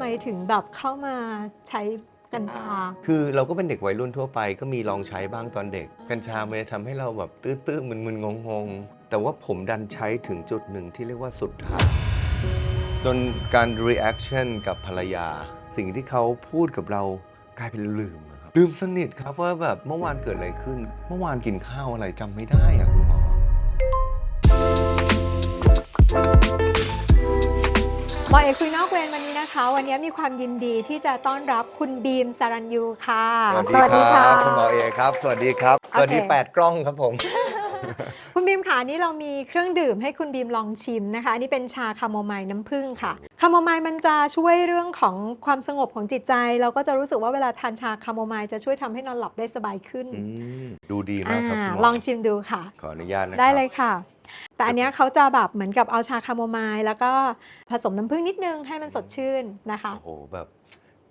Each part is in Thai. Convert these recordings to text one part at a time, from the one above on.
ไมถึงแบบเข้ามาใช้กัญชา คือเราก็เป็นเด็กวัยรุ่นทั่วไปก็มีลองใช้บ้างตอนเด็ก กัญชามันจะทำให้เราแบบตื้อๆมึนๆงงๆ แต่ว่าผมดันใช้ถึงจุดหนึ่งที่เรียกว่าสุดทางจนการ reaction กับภรรยา สิ่งที่เขาพูดกับเรากลายเป็นลืมครับลืมสนิทครับว่าแบบเมื่อวานเกิดอะไรขึ้น เมื่อวานกินข้าวอะไรจำไม่ได้อะ หมอหมอเอกคุยนอกเวรวันนี้นะคะ วันนี้มีความยินดีที่จะต้อนรับคุณบีมสารัญยูค่ะสวัสดีครับคุณหมอเอครับ สวัสดีครับโอเคสวัสดี8กล้องครับผม คุณบีมค่ะอันนี่เรามีเครื่องดื่มให้คุณบีมลองชิมนะคะอันนี้เป็นชาคาโมไมล์น้ำผึ้งค่ะคาโมไมล์มันจะช่วยเรื่องของความสงบของจิตใจ เราก็จะรู้สึกว่าเวลาทานชาคาโมไมล์จะช่วยทำให้นอนหลับได้สบายขึ้นอืมดูดีมากครับอ่าคุณหมอลองชิมดูค่ะ ขออนุญาตนะครับได้เลยค่ะ แต่อันเนี้ยเขาจะแบบเหมือนกับเอาชาคาโมไมล์แล้วก็ผสมน้ำผึ้งนิดนึงให้มันสดชื่นนะคะ โอ้โหแบบ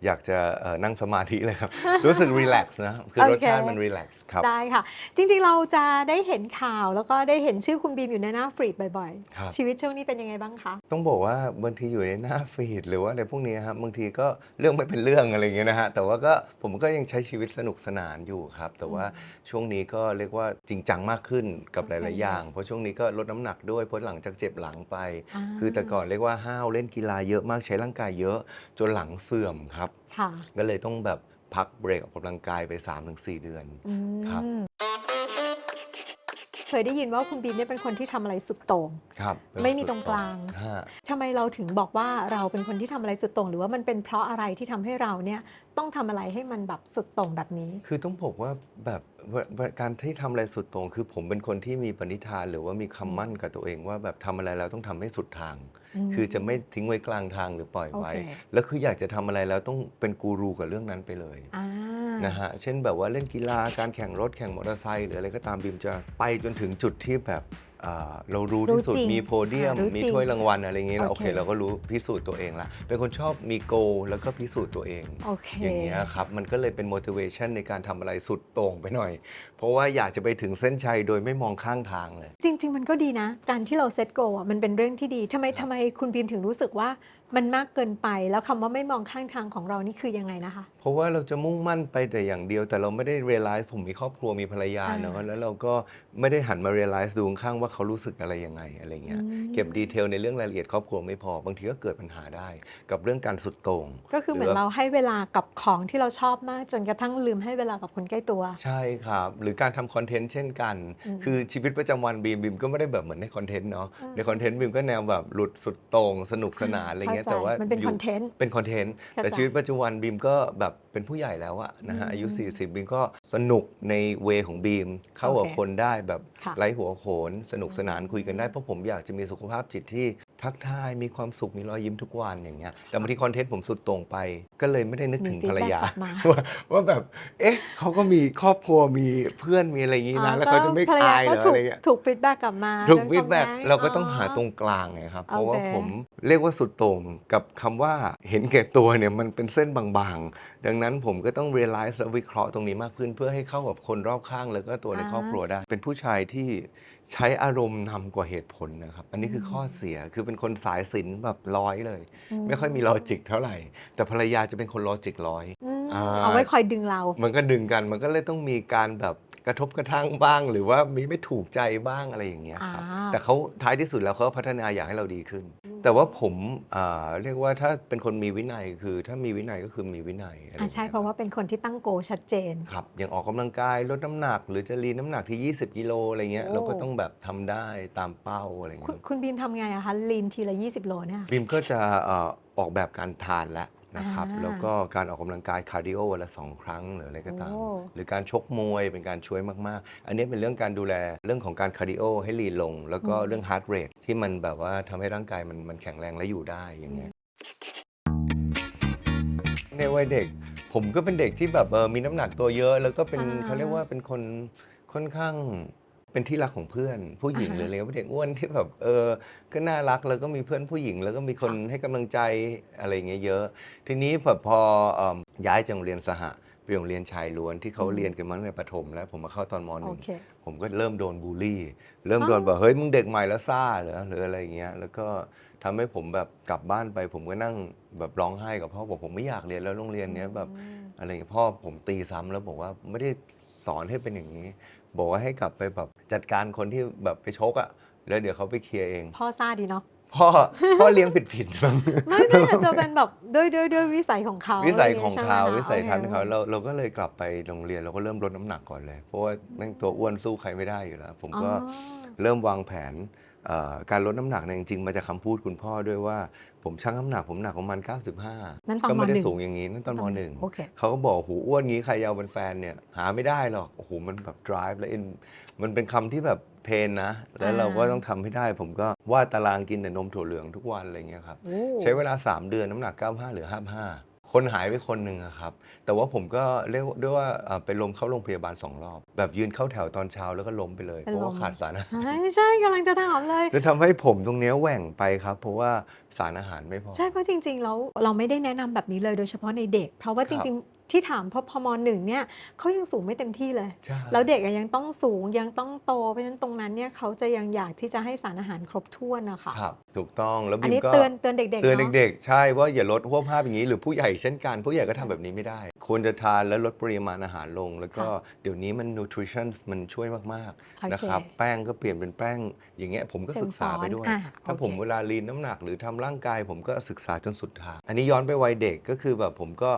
อยากจะเอ่อนั่งสมาธิเลยครับ รู้สึกรีแลกซ์นะ คือโอเครสชาติมันรีแลกซ์ครับ ได้ค่ะ จริงๆเราจะได้เห็นข่าวแล้วก็ได้เห็นชื่อคุณบีมอยู่ในหน้าฟีดบ่อยครับ ๆ ชีวิตช่วงนี้เป็นยังไงบ้างคะ ต้องบอกว่าบางทีอยู่ในหน้าฟีดหรือว่าอะไรพวกนี้ครับบางทีก็เรื่องไม่เป็นเรื่องอะไรอย่างเงี้ยนะฮะแต่ว่าก็ผมก็ยังใช้ชีวิตสนุกสนานอยู่ครับ แต่ว่าช่วงนี้ก็เรียกว่าจริงจังมากขึ้นกับหลาย ๆ อย่าง เพราะช่วงนี้ก็ลดน้ำหนักด้วยเพราะหลังจากเจ็บหลังไปาคือแต่ก่อนเรียกว่าห้าวเล่นกีฬาเยอะมากใช้ร่างกายเยอะจนหลังเสื่อมครับค่ะก็เลยต้องแบบพักเบรกออกกำลังกายไป 3-4 เดือนอืมครับ เคยได้ยินว่าคุณบีมเนี่ยเป็นคนที่ทำอะไรสุดโต่งครับไม่มีตรงกลางฮะ ทำไมเราถึงบอกว่าเราเป็นคนที่ทำอะไรสุดโต่งหรือว่ามันเป็นเพราะอะไรที่ทำให้เราเนี่ยต้องทำอะไรให้มันแบบสุดโต่งแบบนี้ คือต้องบอกว่าแบบว่าว่าการที่ทำอะไรสุดโต่งคือผมเป็นคนที่มีปณิธานหรือว่ามีคำมั่นกับตัวเองว่าแบบทำอะไรแล้วต้องทำให้สุดทาง ม คือจะไม่ทิ้งไว้กลางทางหรือปล่อยไว้ โอเค แล้วคืออยากจะทำอะไรแล้วต้องเป็นกูรูกับเรื่องนั้นไปเลย อ่า นะฮะ เช่นแบบว่าเล่นกีฬาการแข่งรถแข่งมอเตอร์ไซค์หรืออะไรก็ตามบิมจะไปจนถึงจุดที่แบบอ่าเรารู้ที่สุดรู้จริงมีโพเดียมอ่ารู้จริงมีถ้วยรางวัลอะไรอย่างเงี้ยเราโอโอเคเค เราก็รู้พิสูจน์ตัวเองละเป็นคนชอบมีโก แล้วก็พิสูจน์ตัวเองโอเคอย่างเงี้ยครับ มันก็เลยเป็น motivation ในการทำอะไรสุดโต่งไปหน่อย เพราะว่าอยากจะไปถึงเส้นชัยโดยไม่มองข้างทางเลย จริง ๆ มันก็ดีนะ การที่เราเซตโกอะมันเป็นเรื่องที่ดีทำไมครับทำไมคุณบีมถึงรู้สึกว่า มันมากเกินไปแล้วคำว่าไม่มองข้างทางของเรานี่คือยังไงนะคะ เพราะว่าเราจะมุ่งมั่นไปแต่อย่างเดียว แต่เราไม่ได้ realize ผมมีครอบครัวมีภรรยาอ่า เนาะแล้วเราก็ไม่ได้หันมา realize ดูข้างๆว่าเขารู้สึกอะไรยังไงอะไรเงี้ยอืมเก็บดีเทลในเรื่องรายละเอียดครอบครัวไม่พอบางทีก็เกิดปัญหาได้ กับเรื่องการสุดโต่ง ก็คือเหมือนหรือว่าเราให้เวลากับของที่เราชอบมาก จนกระทั่งลืมให้เวลากับคนใกล้ตัว ใช่ครับ หรือการทำคอนเทนต์เช่นกัน อืมคือชีวิตประจำวันบีมบีมก็ไม่ได้แบบเหมือนในคอนเทนต์เนาะอืมในคอนเทนต์บีมก็แนวแบบหลุดสุดโต่งสนุกสนานอะไรเงี้ยเข้าใจแต่ว่ามันเป็นยู่คอนเทนต์เป็นคอนเทนต์เข้าใจแต่ชีวิตปัจจุบันบีมก็แบบเป็นผู้ใหญ่แล้วอะนะฮะอืมอายุ 40 บีมก็สนุกในเวของบีม เข้ากับโอเคคนได้แบบค่ะไร้หัวโขน สนุกสนานคุยกันได้เพราะผมอยากจะมีสุขภาพจิตที่ ทักทายมีความสุขมีรอยยิ้มทุกวันอย่างเงี้ยแต่บางทีคอนเทนต์ผมสุดโต่งไป ก็เลยไม่ได้นึกถึงมีภรรยา feedback กลับมาว่าว่าแบบ เอ๊ะเขาก็มีครอบครัวมีเพื่อนมีอะไรอย่างงี้นะแล้วเขาจะไม่ภรรอายเหรอก็ถูอะกไรเงี้ยถูกฟีดแบ็กกลับมาถูกโดนฟีดแบ็กคอมมนต์เราก็ต้องหาตรงกลางไงครับ เพราะว่าโอเคผมเรียกว่าสุดโต่งกับคำว่าเห็นแก่ตัวเนี่ยมันเป็นเส้นบางๆ ดังนั้นผมก็ต้อง realize และวิเคราะห์ตรงนี้มากขึ้น เพื่อให้เข้ากับคนรอบข้างแล้วก็ตัวในครอบครัวได้ เป็นผู้ชายที่ ใช้อารมณ์นำกว่าเหตุผลนะครับ อันนี้คือข้อเสียคือเป็นคนสายศิลป์แบบร้อยเลย ไม่ค่อยมีลอจิกเท่าไหร่ แต่ภรรยาจะเป็นคนลอจิกร้อยอืมอ่าเอาไว้คอยดึงเรา มันก็ดึงกันมันก็เลยต้องมีการแบบ กระทบกระทั่งบ้าง หรือว่ามีไม่ถูกใจบ้างอะไรอย่างเงี้ยครับอ่า แต่เขาท้ายที่สุดแล้วเขาก็พัฒนาอยากให้เราดีขึ้น แต่ว่าผมอ่าเรียกว่าถ้าเป็นคนมีวินัยคือ ถ้ามีวินัยก็คือมีวินัยอะไรอย่อ่างใช่งี้ยเพราะว่าเป็นคนที่ตั้งโกชัดเจน ครับอย่างออกกำลังกายลดน้ำหนัก หรือจะรีนน้ำหนักที่ 20 กิโลอะไรเงี้ยโอ้ เราก็ต้องแบบทำได้ตามเป้าอะไรคุณเงี้ยคุณบีมทำไงอะคะลีนทีละ 20 โลเนี่ย บิมก็จะเอ่อออกแบบการทานแล้ว นะครับ อ่าแล้วก็การออกกำลังกายคาร์ดิโอวันละสองครั้งหรืออะไรก็ตาม โอ้ หรือการชกมวยเป็นการช่วยมากๆ อันนี้เป็นเรื่องการดูแลเรื่องของการคาร์ดิโอให้ลีนลง แล้วก็อืมเรื่องฮาร์ดเรทที่มันแบบว่าทำให้ร่างกายมันมันแข็งแรงและอยู่ได้อย่างเงี้ย ในวัยเด็กผมก็เป็นเด็กที่แบบเออมีน้ำหนักตัวเยอะ แล้วก็เป็นอ่า เขาเรียกว่าเป็นคนค่อนข้าง เป็นที่รักของเพื่อนผู้หญิงอ่าหฮะรืออะไรก็เป็นเด็กอ้วนที่แบบเออก็น่ารักแล้วก็มีเพื่อนผู้หญิง แล้วก็มีคนค่ะให้กำลังใจอะไรอย่างเงี้ยเยอะ ทีนี้พอพอเอิ่มย้ายจากโรงเรียนสหะไปเป็นโรงเรียนชายล้วนที่เขาอืมเรียนกันมาตั้งแต่ประถม แล้วผมมาเข้าตอนมหโอนึ่ง เค ผมก็เริ่มโดนบูลลี่ เริ่มโดนอ๋อแบบเฮ้ยมึงเด็กใหม่แล้วซ่าเหรอหรืออะไรอย่างเงี้ย แล้วก็ทำให้ผมแบบกลับบ้านไป ผมก็นั่งแบบร้องไห้กับพ่อบอกผมไม่อยากเรียนแล้วโรงเรียนเนี้ยแบบอืมอะไรอย่างเงี้ยพ่อผมตีซ้ำแล้วบอกว่าไม่ได้ สอนให้เป็นอย่างนี้ บอกว่าให้กลับไปแบบจัดการคนที่แบบไปชกอะแล้วเดี๋ยวเขาไปเคลียร์เอง พ่อซ่าดีเนาะพ่อพ่อเลี้ยงผิดผิดๆบ้างไม่ไม่อาจจะเป็นแบบด้วยด้วยด้วยวิสัยของเขา วิสัยะไรของใช่ไหมเขาคะวิสัยทัศน์ของเขาโอคเราเราก็เลยกลับไปโรงเรียนเราก็เริ่มลดน้ำหนักก่อนเลย เพราะว่าแม่งตัวอ้วนสู้ใครไม่ได้อยู่แล้ว ผมก็อ๋อเริ่มวางแผนเอ่อการลดน้ำหนักเนี่ยจริงๆมาจากคำพูดคุณพ่อด้วยว่า ผมชั่งน้ำหนักผมหนักประมาณนั่นตอน95ก็ไม่ได้มหนึ่ง สูงอย่างนี้นั่นตอนมหนึ่งโอเค เขาก็บอกโหอ้วนงี้ใครยาวเป็นแฟนเนี่ย หาไม่ได้หรอกโอ้โหมันแบบ drive และ in มันเป็นคำที่แบบเพนนะ แล้วเราก็อ่าต้องทำให้ได้ ผมก็วาดตารางกินแต่นมถั่วเหลืองทุกวันอะไรเงี้ยครับ โอ้ ใช้เวลา 3 เดือนน้ำหนัก 95 หรือ 55 คนหายไปคนหนึ่งอะครับ แต่ว่าผมก็เรียกด้วยว่าเอ่อไปล้มเข้าโรงพยาบาลสองรอบ แบบยืนเข้าแถวตอนเช้าแล้วก็ล้มไปเลยเป็นเพราะลว่ามขาดสารอาหาร ใช่ใช่กำลังจะถามเลย จะทำให้ผมตรงเนี้ยแหว่งไปครับ เพราะว่าสารอาหารไม่พอ ใช่เพราะจริงๆแล้วเราไม่ได้แนะนำแบบนี้เลยโดยเฉพาะในเด็ก เพราะว่าคจรับริง ๆ ที่ถามพอพอมหนึ่งเนี่ยเขายังสูงไม่เต็มที่เลย ใช่ แล้วเด็กอะยังต้องสูงยังต้องโต เพราะฉะนั้นตรงนั้นเนี่ยเขาจะยังอยากที่จะให้สารอาหารครบถ้วนนะคะครับ ถูกต้องแล้วอันบิมนี้ก็เตือนเตือนเด็กๆเตือนเนาะเด็กๆ ใช่ว่าอย่าลดหัวภาพอย่างนี้ หรือผู้ใหญ่เช่นกัน ผู้ใหญ่ก็ทำแบบนี้ไม่ได้ ควรจะทานและลดปริมาณอาหารลง แล้วก็เดี๋ยวนี้มัน nutrition มันช่วยมากโอเคๆนะครับแป้งก็เปลี่ยนเป็นแป้ง อย่างเงี้ยผมก็เชิงศึกษาไปด้วยซ้อนอะถ้าโอเค ผมเวลาลีนน้ำหนักหรือทำร่างกาย ผมก็ศึกษาจนสุดทาง อันนี้ย้อนไปวัยเด็กก็คือแบบผมก็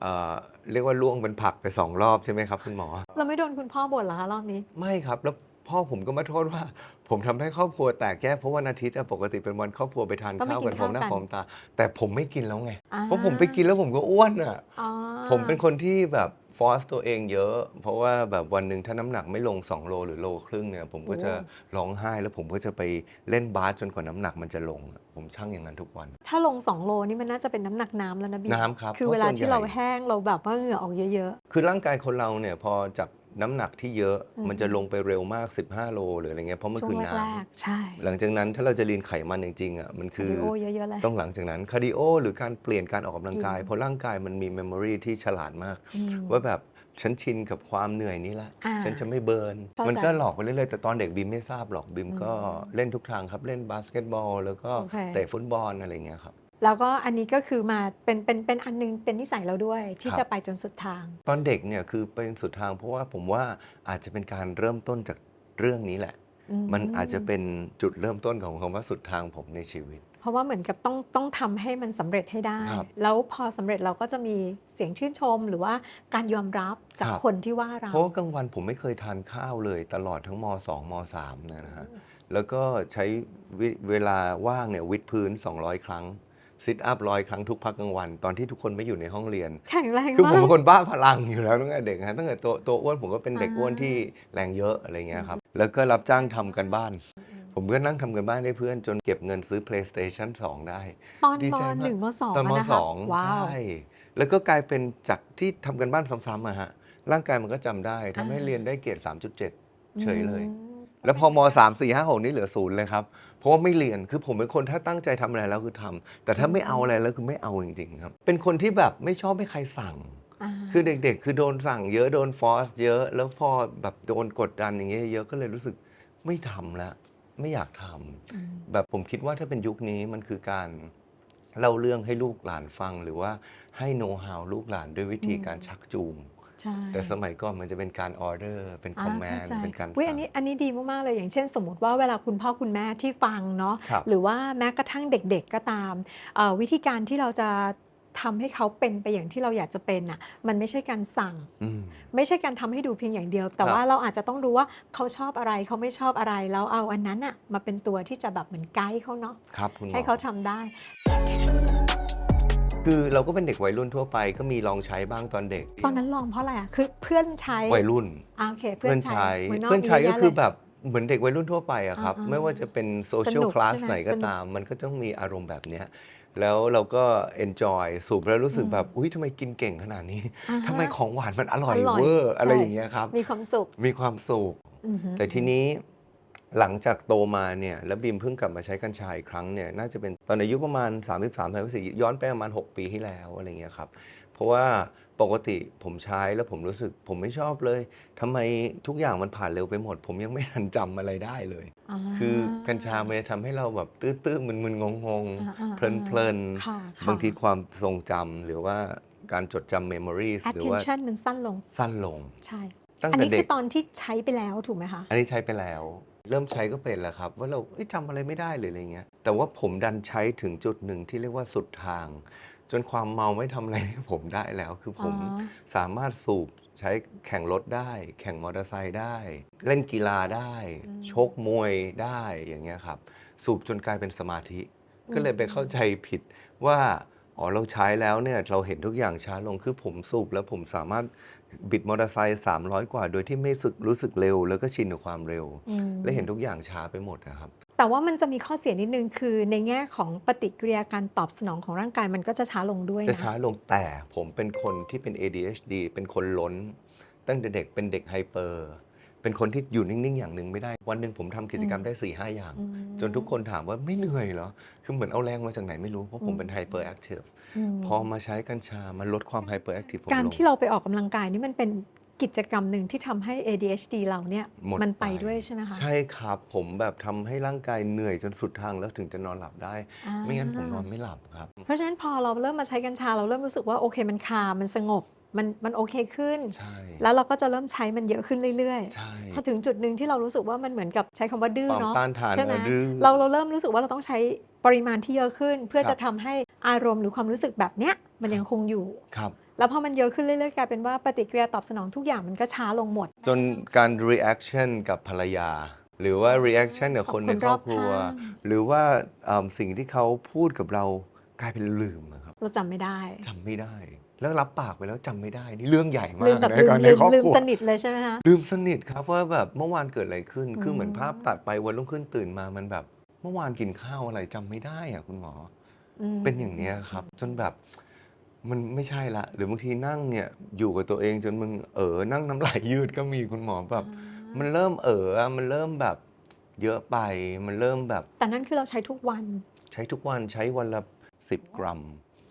เอ่อเรียกว่าล่วงเป็นผักไปสองรอบใช่ไหมครับคุณหมอ เราไม่โดนคุณพ่อบ่นเหรอคะรอบนี้ ไม่ครับแล้วพ่อผมก็มาโทษว่า ผมทำให้ครอบครัวแตกแยกเพราะวันอาทิตย์อะปกติเป็นวันครอบครัวไปทานก็ไม่ข้าวกิกันนพร้อมหน้าข้าวกันพร้อมตา แต่ผมไม่กินแล้วไงอ่าเพราะผมไปกินแล้วผมก็อ้วนอะอ๋อผมเป็นคนที่แบบ ฟอสตัวเองเยอะ เพราะว่าแบบวันหนึ่งถ้าน้ำหนักไม่ลง 2 โลหรือโลครึ่งเนี่ย ผมก็จะร้องไห้แล้วผมก็จะไปเล่นบาสจนกว่าน้ำหนักมันจะลงอะผมชั่งอย่างนั้นทุกวัน ถ้าลง 2 โลนี่มันน่าจะเป็นน้ำหนักน้ำแล้วนะบีมน้ำครับคือเพราะเวลาส่วนที่ใหญ่ เราแห้งเราแบบว่าเหงื่อออกเยอะ คือร่างกายคนเราเนี่ยพอจาก น้ำหนักที่เยอะอืมมันจะลงไปเร็วมาก 15 โลหรืออะไรเงี้ยเพราะมันๆช่วคืงอน้แรกๆใช่ำหลังจากนั้นถ้าเราจะลีนไขมันจริงๆอะมันคืคาอร์ดิโอเยอะๆเลยต้องหลังจากนั้นคาร์ดิโอหรือการเปลี่ยนการออกกำลังกายกินเพราะร่างกายมันมีเมมโมรีที่ฉลาดมากอืมว่าแบบฉันชินกับความเหนื่อยนี้ละอ่าฉันจะไม่เบิร์นเข้าใจมันก็หลอกไปเรื่อยๆ แต่ตอนเด็กบิมไม่ทราบหรอกบิมก็อืมเล่นทุกทางครับ เล่นบาสเกตบอล แล้วก็โอเคเตะฟุตบอลอะไรอย่างเงี้ยครับ แล้วก็อันนี้ก็คือมาเป็นเป็นเป็นอันนึงเป็นนิสัยเราด้วยที่ครับจะไปจนสุดทาง ตอนเด็กเนี่ยคือเป็นสุดทางเพราะว่าผมว่าอาจจะเป็นการเริ่มต้นจากเรื่องนี้แหละ มันอาจจะเป็นจุดเริ่มต้นของคำว่าสุดทางผมในชีวิต เพราะว่าเหมือนกับต้องต้องทำให้มันสำเร็จให้ได้ครับแล้วพอสำเร็จเราก็จะมีเสียงชื่นชมหรือว่าการยอมรับจากครับคนที่ว่าเรา เพราะว่ากลางวันผมไม่เคยทานข้าวเลยตลอดทั้งม 2 ม3เนยนะฮะแล้วก็ใช้เวเวลาว่างเนี่ยวิดพื้น 200 ครั้ง ซิทอัพร้อยครั้งทุกพักกลางวัน ตอนที่ทุกคนไม่อยู่ในห้องเรียน แข็งแรงคือผมมาเป็กนคนบ้าพลังอยู่แล้วตั้งแต่เด็กฮะตั้งแต่ตัวตัวอ้วนผมก็เป็นเด็กอ่าอ้วนที่แรงเยอะอะไรเงี้ยครับ แล้วก็รับจ้างทำกันบ้าน ผมก็นั่งทำกันบ้านให้เพื่อนจนเก็บเงินซื้อ PlayStation 2 ได้ ตอนดีมใจมากหนึ่งมสองตอนมะนะคะสองว้าใช่วแล้วก็กลายเป็นจากที่ทำกันบ้านซ้ำๆอะฮะร่างกายมันก็จำได้ทำให้อ่าเรียนได้เกรด3.7 เฉยเลยอืม แล้วพอมสามสี่ห้าหกนี่เหลือศูนย์เลยครับ เพราะว่าไม่เรียนคือผมเป็นคนถ้าตั้งใจทำอะไรแล้วคือทำแต่ถ้าไม่เอาอะไรแล้วคือไม่เอาจริงๆครับ เป็นคนที่แบบไม่ชอบให้ใครสั่งาคือเด็กๆ คือโดนสั่งเยอะโดนฟอร์สเยอะ แล้วพอแบบโดนกดดันอย่างเงี้ยเยอะก็เลยรู้สึกไม่ทำแล้วไม่อยากทำอืมแบบผมคิดว่าถ้าเป็นยุคนี้มันคือการเล่าเรื่องให้ลูกหลานฟัง หรือว่าให้โน้ตฮาวลูกหลานด้วยวิธีการชักจูง ใช่แต่สมัยก่อนมันจะเป็นการออเดอร์ เป็นคอมแมนเข้าใจเป็นการอุ๊ยสั่อันงนี้อันนี้ดีมาก ๆ เลยอย่างเช่นสมมติว่าเวลาคุณพ่อคุณแม่ที่ฟังเนาะครับหรือว่าแม้กระทั่งเด็กๆก็ตามเอ่อวิธีการที่เราจะทำให้เขาเป็นไปอย่างที่เราอยากจะเป็นน่ะมันไม่ใช่การสั่งอืมไม่ใช่การทำให้ดูเพียงอย่างเดียว แต่ครับว่าเราอาจจะต้องรู้ว่าเขาชอบอะไรเขาไม่ชอบอะไรแล้วเอาอันนั้นอะมาเป็นตัวที่จะแบบเหมือนไกด์เขาเนาะครับคุณหมอให้เขาทำได้ คือเราก็เป็นเด็กวัยรุ่นทั่วไปก็มีลองใช้บ้างตอนเด็ก ตอนนั้นลองเพราะอะไรอะคือเพื่อนใช้วัยรุ่นอ่าโอเค เพื่เพื่ออนนใช้ใช้มืนกเพื่อนใช้ยะก็แยะคือเลยแบบเหมือนเด็กวัยรุ่นทั่วไปอะครับอ่าๆไม่ว่าจะเป็นโซเชียสลนุกคลาสใช่ไหมไหนก็สนุกตาม มันก็ต้องมีอารมณ์แบบเนี้ยแล้วเราก็ enjoy สูบแล้วรู้สึกอืมแบบ อุ้ยทำไมกินเก่งขนาดนี้อ่าฮะทำไมของหวานมันอร่อยอร่อยเวอร์อะไรใช่อย่างเงี้ยครับ มีความสุข มีความสุขอือฮึแต่ทีนี้ หลังจากโตมาเนี่ยแล้วบีมเพิ่งกลับมาใช้กัญชาอีกครั้งเนี่ยน่าจะเป็นตอนอายุประมาณ 33 34ย้อนไปประมาณ 6 ปีที่แล้วอะไรเงี้ยครับเพราะว่าปกติผมใช้แล้วผมรู้สึกผมไม่ชอบเลยทำไมทุกอย่างมันผ่านเร็วไปหมด ผมยังไม่ทันจำอะไรได้เลย คือกัญชามันจะทำให้เราแบบตื้อๆมึนๆงงอ่าอ่าๆเพลินค่ะค่ะๆบางทีความทรงจำหรือว่าการจดจำ memories หรือว่า attention มันสั้นลงสั้นลงใช่ตั้งอันแต่นี้เด็คืกอตอนที่ใช้ไปแล้วถูกไหมคะ อันนี้ใช้ไปแล้ว เริ่มใช้ก็เป็นแหละครับ ว่าเราเอ้ยจำอะไรไม่ได้เลยอะไรเงี้ย แต่ว่าผมดันใช้ถึงจุดหนึ่งที่เรียกว่าสุดทาง จนความเมาไม่ทำอะไรให้ผมได้แล้ว คือผมอ๋อ สามารถสูบใช้แข่งรถได้ แข่งมอเตอร์ไซค์ได้ เล่นกีฬาได้ ชกมวยได้อย่างเงี้ยครับ สูบจนกลายเป็นสมาธิ ก็เลยไปเข้าใจผิดว่า อ๋อ เราใช้แล้วเนี่ย เราเห็นทุกอย่างช้าลง คือผมสูบแล้วผมสามารถ บิดมอเตอร์ไซค์300 กว่า โดยที่ไม่สึกรู้สึกเร็ว แล้วก็ชินกับความเร็วอืมและเห็นทุกอย่างช้าไปหมดนะครับ แต่ว่ามันจะมีข้อเสียนิดนึงคือในแง่ของปฏิกิริยาการตอบสนองของร่างกายมันก็จะช้าลงด้วยจะนะช้าลงแต่ผมเป็นคนที่เป็น ADHD เป็นคนล้น ตั้งแต่เด็กเป็นเด็กไฮเปอร์ เป็นคนที่อยู่นิ่งๆ อย่างหนึ่งไม่ได้ วันหนึ่งผมทำกิจกรรมได้4ี่ห้าอย่างอืมจนทุกคนถามว่าไม่เหนื่อยเหรอ คือเหมือนเอาแรงมาจากไหนไม่รู้ เพราะผมเป็นไฮเปอร์แอคทีฟมพอมาใช้กัญชา มันลดความไฮเปอร์แอคทีฟผมการลงที่เราไปออกกำลังกายนี่มันเป็นกิจกรรมหนึ่งที่ทำให้ ADHD เราเนี่ยหมดมันไปไปด้วยใช่ไหมคะ ใช่ครับ ผมแบบทำให้ร่างกายเหนื่อยจนสุดทางแล้วถึงจะนอนหลับได้อ่าไม่งั้นผมนอนไม่หลับครับ เพราะฉะนั้นพอเราเริ่มมาใช้กัญชาเราเริ่มรู้สึกว่าโอเคมันคา มันสงบ มันมันโอเคขึ้น ใช่ แล้วเราก็จะเริ่มใช้มันเยอะขึ้นเรื่อยใช่ ๆ พอถึงจุดหนึ่งที่เรารู้สึกว่ามันเหมือนกับใช้คำว่าดื้อความเนาะต้านทานใช่ไหมอะดื้อ เราเราเริ่มรู้สึกว่าเราต้องใช้ปริมาณที่เยอะขึ้น เพื่อครับจะทำให้อารมณ์หรือความรู้สึกแบบเนี้ยมันยังคงอยู่ ครับ แล้วพอมันเยอะขึ้นเรื่อยๆกลายเป็นว่าปฏิกิริยาตอบสนองทุกอย่างมันก็ช้าลงหมด จนการ reaction กับภรรยา หรือว่า reaction กับคนในครอบครัวคนรอบข้าง หรือว่าเอิ่มสิ่งที่เขาพูดกับเรากลายเป็นลืมอะครับเราจำไม่ได้ จำไม่ได้ แล้วรับปากไปแล้วจำไม่ได้นี่เรื่องใหญ่มาลืกมแบบในลืมการในลืมครอบลืมครัว สนิทเลยใช่ไหมคะ ลืมสนิทครับว่าแบบเมื่อวานเกิดอะไรขึ้น คือเหมือนอืม ภาพตัดไปวันรุ่งขึ้นตื่นมามันแบบ เมื่อวานกินข้าวอะไรจำไม่ได้อะคุณหมอ ม เป็นอย่างเนี้ยครับ จนแบบมันไม่ใช่ละ หรือบางทีนั่งเนี่ยอยู่กับตัวเองจนมึงเออนั่งน้ำลายยืดก็มีคุณหมอแบบ มันเริ่มเอออะมันเริ่มแบบเยอะไป มันเริ่มแบบแต่นั่นคือเราใช้ทุกวัน ใช้ทุกวันใช้วันละ10กรัม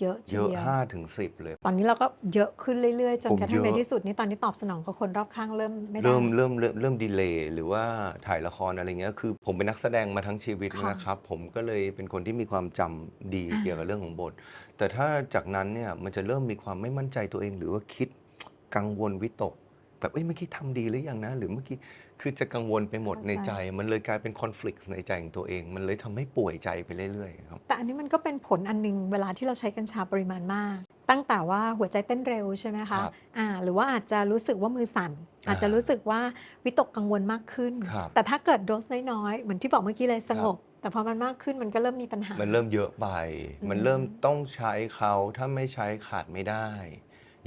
เยอะทีเยอะเดียว5ถึง10เลย ตอนนี้เราก็เยอะขึ้นเรื่อยๆ จนผมกระทั่งเยอะ ในที่สุดนี่ตอนนี้ตอบสนองกับคนรอบข้างเริ่มไม่ได้ เริ่มเริ่มเริ่มเริ่มดีเลย์หรือว่าถ่ายละครอะไรเงี้ยคือผมเป็นนักแสดงมาทั้งชีวิตค่ะนะครับ ผมก็เลยเป็นคนที่มีความจำดีอ่า เกี่ยวกับเรื่องของบท แต่ถ้าจากนั้นเนี่ยมันจะเริ่มมีความไม่มั่นใจตัวเอง หรือว่าคิดกังวลวิตก แบบเอ้ยเมื่อกี้ทำดีหรือยังนะ หรือเมื่อกี้ คือจะกังวลไปหมดในใจ มันเลยกลายเป็นคอน FLICT ในใจของตัวเอง มันเลยทำให้ป่วยใจไปเรื่อยๆครับ แต่อันนี้มันก็เป็นผลอันหนึงเวลาที่เราใช้กัญชาปริมาณมาก ตั้งแต่ว่าหัวใจเต้นเร็วใช่ไหมครัคะบอ่าหรือว่าอาจจะรู้สึกว่ามือสั่น อาจจะอ่ารู้สึกว่าวิตกกังวลมากขึ้นครับแต่ถ้าเกิดโดสน้อยๆ เหมือนที่บอกเมื่อกี้เลยสงบ แต่พอมันมากขึ้นมันก็เริ่มมีปัญหา มันเริ่มเยอะไปอืมมันเริ่มต้องใช้เขาถ้าไม่ใช้ขาดไม่ได้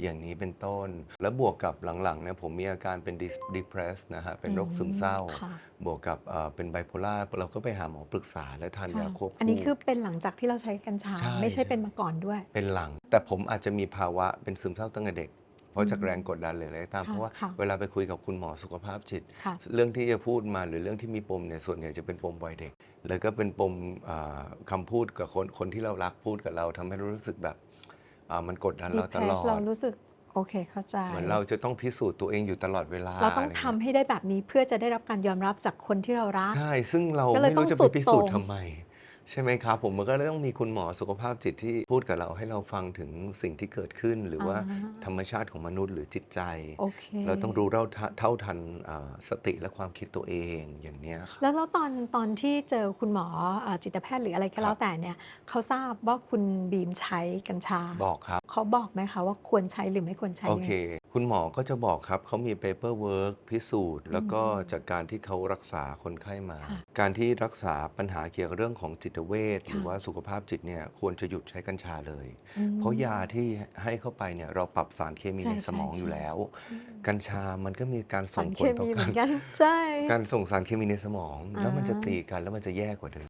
อย่างนี้เป็นต้น แล้วบวกกับหลังๆเนี่ยผมมีอาการเป็น dis- depress นะฮะ เป็นโรคซึมเศร้า ค่ะบวกกับเอ่อเป็นไบโพล่าเราก็ไปหาหมอปรึกษาและทานยาค่ะควบคู่ อันนี้คือเป็นหลังจากที่เราใช้กัญชา ใช่ไม่ใช่ใช่ เป็นมาก่อนด้วย เป็นหลัง แต่ผมอาจจะมีภาวะเป็นซึมเศร้าตั้งแต่เด็ก เพราะจากอืมแรงกดดันหรืออะไรก็ตาม ค่ะเพราะว่าค่ะ เวลาไปคุยกับคุณหมอสุขภาพจิต ค่ะ เรื่องที่จะพูดมาหรือเรื่องที่มีปมเนี่ยส่วนใหญ่จะเป็นปมวัยเด็ก แล้วก็เป็นปมอ่าคำพูดกับคนคนที่เรารักพูดกับเราทำให้เรารู้สึกแบบอ่า มันกดดันเราตลอ Depressed เราดรู้สึกโอเคเข้าใจเหมือนเราจะต้องพิสูจน์ตัวเองอยู่ตลอดเวลา เราต้องะไงี้ยทำให้ได้แบบนี้เพื่อจะได้รับการยอมรับจากคนที่เรารัก ใช่ ซึ่งเราก็เลยไม่รู้จะต้องสุไปดพิสูจน์โต่งทำไม ใช่ไหมครับ ผมมันก็เลยต้องมีคุณหมอสุขภาพจิตที่พูดกับเราให้เราฟังถึงสิ่งที่เกิดขึ้น หรือว่าอ่าธรรมชาติของมนุษย์หรือจิตใจโอเคเราต้องรู้เท่าทันเท่าทันอ่าสติและความคิดตัวเองอย่างเนี้ยครับแล้วแล้วตอนตอนที่เจอคุณหมอเอ่อจิตแพทย์หรืออะไรก็ครับแล้วแต่เนี่ยเขาทราบว่าคุณบีมใช้กัญชาบอกครับเขาบอกไหมคะว่าควรใช้หรือไม่ควรใช้โอยังไงเค คุณหมอก็จะบอกครับเขามี paperwork พิสูจน์ แล้วก็อืมจากการที่เขารักษาคนไข้มาค่ะการที่รักษาปัญหาเกี่ยวกับเรื่องของจิตเวชค่ะหรือว่าสุขภาพจิตเนี่ยควรจะหยุดใช้กัญชาเลยอืมเพราะยาที่ให้เข้าไปเนี่ยเราปรับสารเคมีใช่ในสมองใช่อยู่ใช่แล้วอืมกัญชามันก็มีการสาส่งรผเคลต่อมีเหมืกาอรนกันใช่การส่งสารเคมีในสมอง แล้วมันจะอ่าตีกันแล้วมันจะแย่กว่าเดิม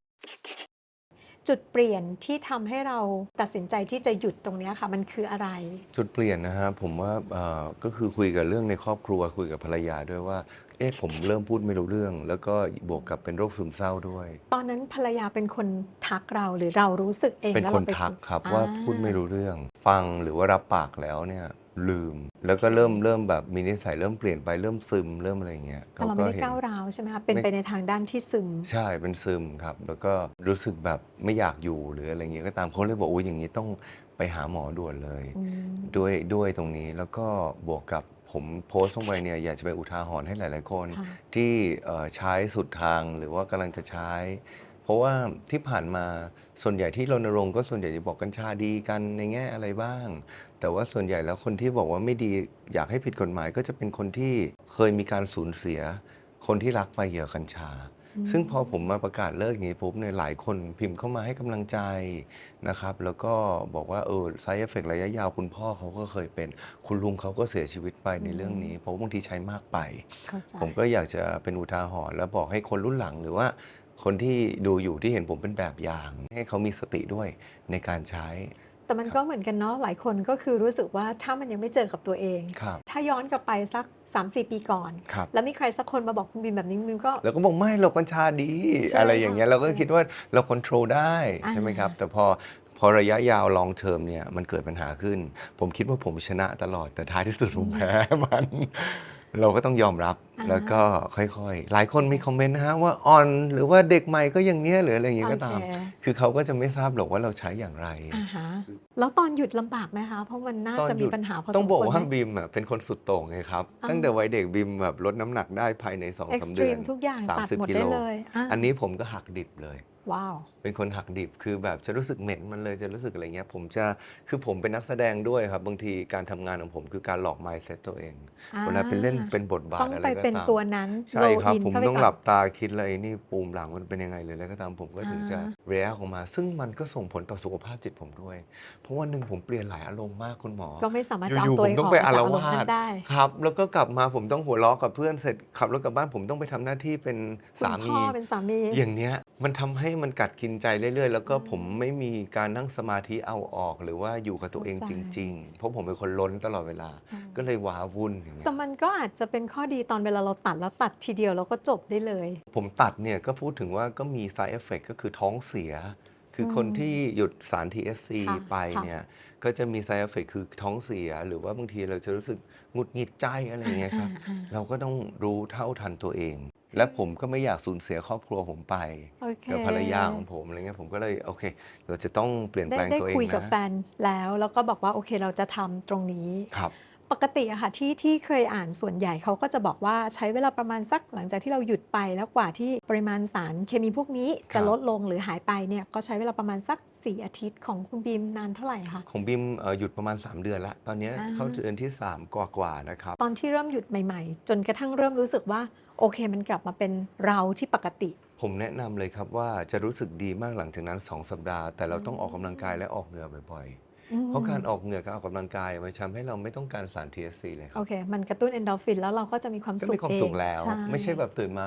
จุดเปลี่ยนที่ทำให้เราตัดสินใจที่จะหยุดตรงเนี้ยค่ะ มันคืออะไร จุดเปลี่ยนนะฮะผมว่าเอ่อก็คือคุยกับเรื่องในครอบครัวคุยกับภรรยาด้วยว่า อ๊ะผมเริ่มพูดไม่รู้เรื่อง แล้วก็บวกกับเป็นโรคซึมเศร้าด้วย ตอนนั้นภรรยาเป็นคนทักเราหรือเรารู้สึกเองเป็นแล้วคนราไปทักครับอ่ว่าพูดไม่รู้เรื่อง ฟังหรือว่ารับปากแล้วเนี่ยลืม แล้วก็เริ่มเริ่มแบบมีนิสัยเริ่มเปลี่ยนไปเริ่มซึมเริ่มอะไรอย่างเงี้ยแต่เราไม่ได้ห็นก้าวร้าวใช่ไหมคะเป็นไม่ไปในทางด้านที่ซึม ใช่เป็นซึมครับ แล้วก็รู้สึกแบบไม่อยากอยู่หรืออะไรเงี้ยก็ตามเขาเลยบอกโอ้ยอย่างนี้ต้องไปหาหมอด่วนเลยอืมด้วยด้วยตรงนี้แล้วก็บวกกับ ผมโพสต์ลงไปเนี่ยอยากจะเป็นอุทาหรณ์ให้หลาย ๆ คน ค่ะ ที่เอ่อใช้สุดทางหรือว่ากำลังจะใช้ เพราะว่าที่ผ่านมาส่วนใหญ่ที่รณรงค์ก็ส่วนใหญ่จะบอกกัญชาดีกันในแง่อะไรบ้าง แต่ว่าส่วนใหญ่แล้วคนที่บอกว่าไม่ดีอยากให้ผิดกฎหมายก็จะเป็นคนที่เคยมีการสูญเสีย คนที่รักไปเหยื่อกัญชาอืม ซึ่งพอผมมาประกาศเลิกอย่างนี้ปุ๊บเนี่ยหลายคนพิมพ์เข้ามาให้กำลังใจนะครับ แล้วก็บอกว่าเออ side effect ระยะยาวคุณพ่อเขาก็เคยเป็น คุณลุงเขาก็เสียชีวิตไปในเรื่องนี้ เพราะว่าบางทีใช้มากไป เข้าใจ ผมก็อยากจะเป็นอุทาหรณ์แล้วบอกให้คนรุ่นหลังหรือว่า คนที่ดูอยู่ที่เห็นผมเป็นแบบอย่าง ให้เขามีสติด้วยในการใช้ แต่มันก็เหมือนกันเนาะหลายคนก็คือรู้สึกว่าถ้ามันยังไม่เจอกับตัวเองครับถ้าย้อนกลับไปสัก 3-4 ปีก่อนครับแล้วมีใครสักคนมาบอกคุณบิมแบบนี้คุณบิมก็ แล้วก็บอกไม่เรากัญชาดีใช่อะไรอย่างเงี้ยค่ะเราก็คิดว่าเราควบคุมได้อ่าใช่ไหมครับ แต่พอพอระยะยาวลองเทอมเนี่ยมันเกิดปัญหาขึ้น ผมคิดว่าผมชนะตลอดแต่ท้ายที่สุดผมแพ้มัน เราก็ต้องยอมรับอ่าแล้วก็ค่อยๆ หลายคนมีคอมเมนต์นะฮะว่าอ่อนหรือว่าเด็กใหม่ก็อย่างเนี้ยหรืออะไรอย่างเงี้ยก็ตามโอเคคือเขาก็จะไม่ทราบหรอกว่าเราใช้อย่างไรอ่าฮะแล้วตอนหยุดลำบากไหมคะ เพราะมันน่าตอนจะหยุมีดปัญหาพอสต้องมบอกควรว่าไหมบิมอะเป็นคนสุดโต่งไงครับอ่าตั้งแต่วัยเด็กบิมแบบลดน้ำหนักได้ภายใน2อเอ็กสาซ์มตเดืรีอมนทุกอย่างตัด30หมดกิได้โลเลยะอันนี้ผมก็หักดิบเลย ว้าว เป็นคนหักดิบคือแบบจะรู้สึกเหม็นมันเลยจะรู้สึกอะไรเงี้ยผมจะคือผมเป็นนักแสดงด้วยครับบางทีการทำงานของผมคือการหลอก mindset ตัวเอง เวลาเป็นเล่นเป็นบทบาทต้องอะไรไปก็เป็นตามตัวนั้นใช่ครับโลอินผมเข้าไปต้องก่นหลับตาคิดเลยนี่ปูมหลังมันเป็นยังไงเลยแล้วก็ตามผมก็ถึงจะอ่าเรียกออกมา ซึ่งมันก็ส่งผลต่อสุขภาพจิตผมด้วย เพราะวันหนึ่งผมเปลี่ยนหลายอารมณ์มากคุณหมอก็ไม่สามารถจะเอาอยู่ๆตัวผเอมงต้องออกไปมาอาจากรอารมณ์วานั้สนได้ครับแล้วก็กลับมาผมต้องหัวเราะกับเพื่อนเสร็จขับรถกลับบ้านผมต้องไปทำหน้าที่เป็นคุณสามีพ่อเป็นสามีอย่างเนี้ยมันทำให้มันกัดกินใจเรื่อยๆ แล้วก็ผมไม่มีการนั่งสมาธิเอาออก หรือว่าอยู่กับตัวเองเข้าจใจริง ๆ เพราะผมเป็นคนล้นตลอดเวลาอืมก็เลยว้าวุ่นอย่างเงี้ยแต่มันก็อาจจะเป็นข้อดีตอนเวลาเราตัดแล้วตัดทีเดียวเราก็จบได้เลย ผมตัดเนี่ยก็พูดถึงว่าก็มี side effect ก็คือท้องเสีย คือคนอืมที่หยุดสาร TSC ค่ะไปค่ะเนี่ยก็จะมี side effect คือท้องเสีย หรือว่าบางทีเราจะรู้สึกหงุดหงิดใจอะไรอย่างเงี้ยครับอ่าอ่าเราก็ต้องรู้เท่าทันตัวเอง และผมก็ไม่อยากสูญเสียครอบครัวผมไปโอเคกับภรรยาของผมอะไรเงี้ยผมก็เลยโอเค เราจะต้องเปลี่ยนได้แปลงได้ตัวเองคุยกับนะแฟนแล้ว แล้วก็บอกว่าโอเคเราจะทำตรงนี้ ครับ ปกติอะค่ะที่ที่เคยอ่านส่วนใหญ่เขาก็จะบอกว่าใช้เวลาประมาณสักหลังจากที่เราหยุดไปแล้วกว่าที่ปริมาณสารเคมีพวกนี้ครัจะบลดลงหรือหายไปเนี่ยก็ใช้เวลาประมาณสัก 4 อาทิตย์ของคุณบีมนานเท่าไหร่คะของบิมเอ่อหยุดประมาณ 3 เดือนละตอนเนี้ยอ่าเข้าเดือนที่ 3กว่าๆนะครับตอนที่เริ่มหยุดใหม่ๆ จนกระทั่งเริ่มรู้สึกว่าโอเคมันกลับมาเป็นเราที่ปกติ ผมแนะนำเลยครับว่าจะรู้สึกดีมากหลังจากนั้น 2 สัปดาห์ แต่เราต้องอืมออกกำลังกายและออกเหงื่อบ่อยอืมๆ เพราะการออกเหงื่อกับออกกำลังกายมันทำให้เราไม่ต้องการสาร THC เลยคโอรับเค มันกระตุ้นเอนโดรฟินแล้วเราก็จะมีความก็สุขมีความเองสุขแล้ว ใช่ ไม่ใช่แบบตื่นมา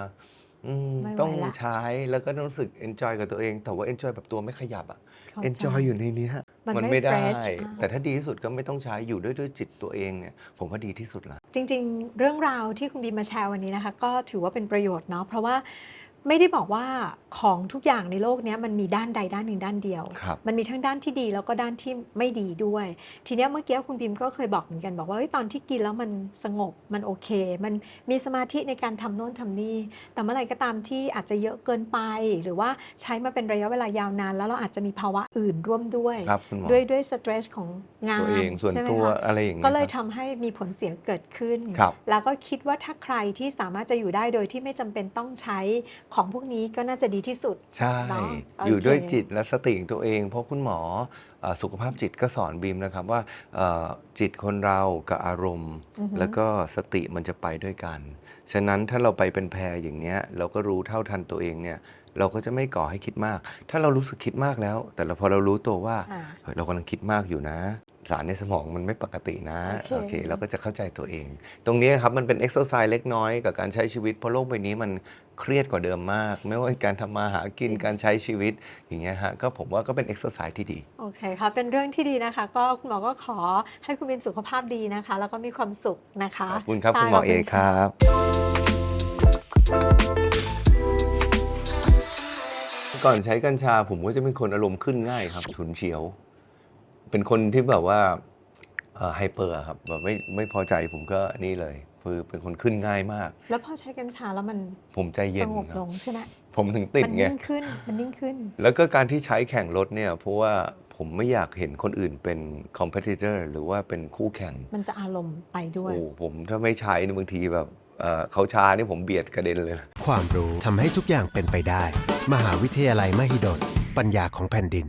อืมไม่ไหวต้องละ ใช้แล้วก็รู้สึก enjoy กับตัวเอง แต่ว่า enjoy แบบตัวไม่ขยับอะ เข้าใจ enjoy อยู่ในเนี้ยมันมันไม่ไม่ได้ fresh อ่า แต่ถ้าดีที่สุดก็ไม่ต้องใช้อยู่ด้วยด้วยจิตตัวเองเนี่ยผมว่าดีที่สุดละ จริงๆ เรื่องราวที่คุณบีมมาแชร์วันนี้นะคะ ก็ถือว่าเป็นประโยชน์เนาะเพราะว่า ไม่ได้บอกว่าของทุกอย่างในโลกเนี้ยมันมีด้านใดด้านหนึ่งด้านเดียวครับมันมีทั้งด้านที่ดีแล้วก็ด้านที่ไม่ดีด้วย ทีเนี้ยเมื่อกี้คุณบีมก็เคยบอกเหมือนกันบอกว่าเฮ้ยตอนที่กินแล้วมันสงบมันโอเค มันมีสมาธิในการทำโน่นทำนี่ แต่เมื่อไหร่ก็ตามที่อาจจะเยอะเกินไป หรือว่าใช้มาเป็นระยะเวลายาวนาน แล้วเราอาจจะมีภาวะอื่นร่วมด้วยครับคุณหมอด้วยด้วยสเตรสของงานตัวเองส่วนใช่ไหมตัวคะอะไรอย่างเงี้ยก็เลยครับทำให้มีผลเสียเกิดขึ้นครับแล้วก็คิดว่าถ้าใครที่สามารถจะอยู่ได้โดยที่ไม่จำเป็นต้องใช้ของพวกนี้ก็น่าจะดีที่สุด ใช่ เนาะโอเคอยู่ด้วยจิตและสติของตัวเอง เพราะคุณหมอเอ่อสุขภาพจิตก็สอนบีมนะครับว่าเอ่อจิตคนเรากับอารมณ์ อือฮึ แล้วก็สติมันจะไปด้วยกัน ฉะนั้นถ้าเราไปเป็นแพรอย่างเนี้ยเราก็รู้เท่าทันตัวเองเนี่ยเราก็จะไม่ก่อให้คิดมาก ถ้าเรารู้สึกคิดมากแล้ว แต่เราพอเรารู้ตัวว่าอ่า เฮ้ยเรากำลังคิดมากอยู่นะ สารในสมองมันไม่ปกตินะโอเคเราก็จะเข้าใจตัวเอง ตรงนี้ครับมันเป็นเอ็กซ์ไซส์เล็กน้อยกับการใช้ชีวิตเพราะโลกใบนี้มันเครียดกว่าเดิมมาก ไม่ว่าการทำมาหากินการใช้ชีวิตอย่างเงี้ยฮะก็ผมว่าก็เป็นเอ็กซ์ไซส์ที่ดี โอเคค่ะเป็นเรื่องที่ดีนะคะ ก็คุณหมอก็ขอให้คุณบิมสุขภาพดีนะคะ แล้วก็มีความสุขนะคะขอบคุณครับคุณหมอเอครับก่อนใช้กัญชาผมก็จะเป็นคนอารมณ์ขึ้นง่ายครับฉุนเฉียว เป็นคนที่แบบว่าไฮเปอร์ครับแบบไม่ไม่พอใจผมก็นี่เลยคือเป็นคนขึ้นง่ายมาก แล้วพอใช้กัญชาแล้วมันผมใจเย็สนงบคลรับงใช่ไหมผมถึงติดมัไงนิ่งขึ้นมันนิ่งขึ้น แล้วก็การที่ใช้แข่งรถเนี่ยเพราะว่าผมไม่อยากเห็นคนอื่นเป็นคอมเพ t i เตอร์หรือว่าเป็นคู่แข่ง มันจะอารมณ์ไปด้วยโอ้ผมถ้าไม่ใช้เนี่ยบางทีแบบเอ่อเขาช้านี่ผมเบียดกระเด็นเลย ความรู้ทำให้ทุกอย่างเป็นไปได้ มหาวิทยาลัยมหิดลปัญญาของแผ่นดิน